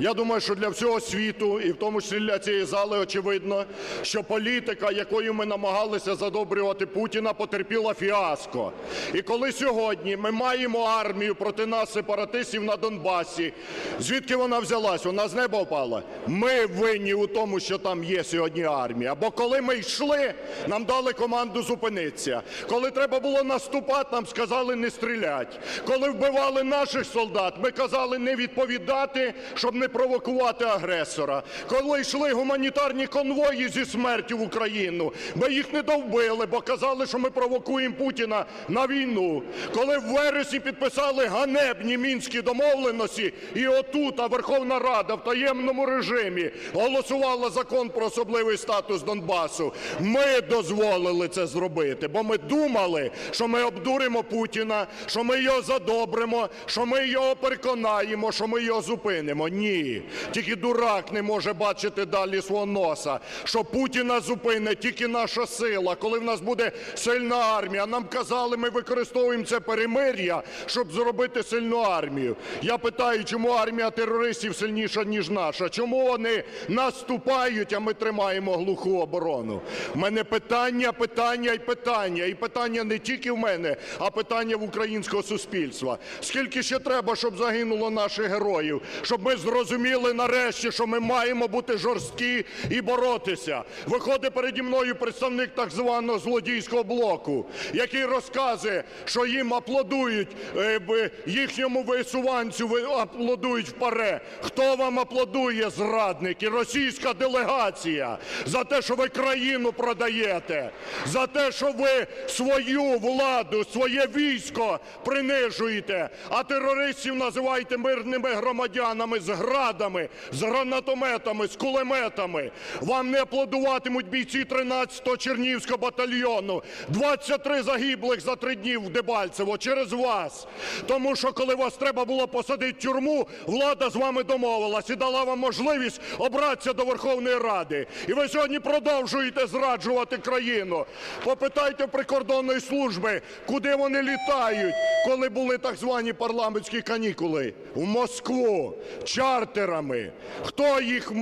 Я думаю, що для всього світу, і в тому числі для цієї зали, очевидно, що політика, якою ми намагалися задобрювати Путіна, потерпіла фіаско. І коли сьогодні ми маємо армію проти нас, сепаратистів на Донбасі, звідки вона взялась? Вона з неба впала. Ми винні у тому, що там є сьогодні армія. Бо коли ми йшли, нам дали команду зупинитися. Коли треба було наступати, нам сказали не стрілять. Коли вбивали наших солдат, ми казали не відповідати, щоб не провокувати агресора. Коли йшли гуманітарні конвої зі смертю в Україну, ми їх не довбили, бо казали, що ми провокуємо Путіна на війну. Коли в вересні підписали ганебні мінські домовленості, і отут, а Верховна Рада в таємному режимі голосувала закон про особливий статус Донбасу, ми дозволили це зробити, бо ми думали, що ми обдуримо Путіна, що ми його задобримо, що ми його переконаємо, що ми його зупинимо. Ні, тільки дурак не може бачити далі свого носа, що Путіна зупинить тільки наша сила, коли в нас буде сильна армія. Нам казали, ми використовуємо це перемир'я, щоб зробити сильну армію. Я питаю, чому армія терористів сильніша, ніж наша? Чому вони наступають, а ми тримаємо глуху оборону? У мене питання, питання і питання. І питання не тільки в мене, а питання в українського суспільства. Скільки ще треба, щоб загинуло наших героїв, щоб ми зрозуміли нарешті, що ми маємо бути жорсткі і боротися. Виходить переді мною представник так званого злодійського блоку, який розказує, що їм аплодують, е, їхньому висуванцю аплодують в паре. Хто вам аплодує, зрадники? Російська делегація за те, що ви країну продаєте, за те, що ви свою владу, своє військо принижуєте, а терористів називаєте мирними громадянами з градами, з гранатометами, з кулеметами. Вам не аплодуватимуть бійці 13-го Чернігівського батальйону. 23 загиблих за три дні в Дебальцево через вас. Тому що коли вас треба було посадити в тюрму, влада з вами домовилась і дала вам можливість обратися до Верховної Ради. І ви сьогодні продовжуєте зраджувати країну. Попитайте прикордонної служби, куди вони літають, коли були так звані парламентські канікули. В Москву чартерами. Хто їх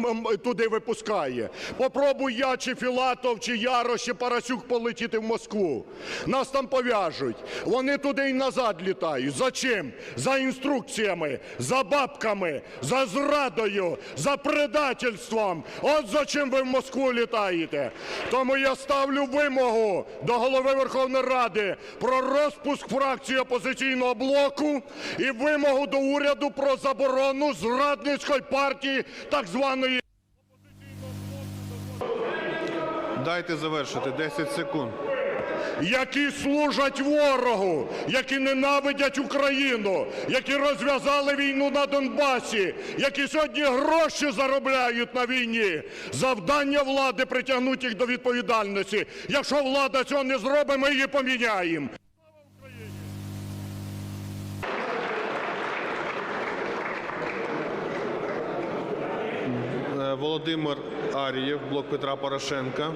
туди випускає? Попробуй я, чи Філатов, чи Ярош, чи Парасюк полетіти в Москву. Нас там пов'яжуть. Вони туди і назад літають. За чим? За інструкціями, за бабками, за зрадою, за предательством. От за чим ви в Москву літаєте. Тому я ставлю вимогу до голови Верховної Ради про розпуск фракції опозиційного блоку і вимогу до уряду про заборону зрадницької партії так званої. Дайте завершити 10 секунд. які служать ворогу, які ненавидять Україну, які розв'язали війну на Донбасі, які сьогодні гроші заробляють на війні. Завдання влади притягнути їх до відповідальності. Якщо влада цього не зробить, ми її поміняємо. Володимир Арієв, блок Петра Порошенка.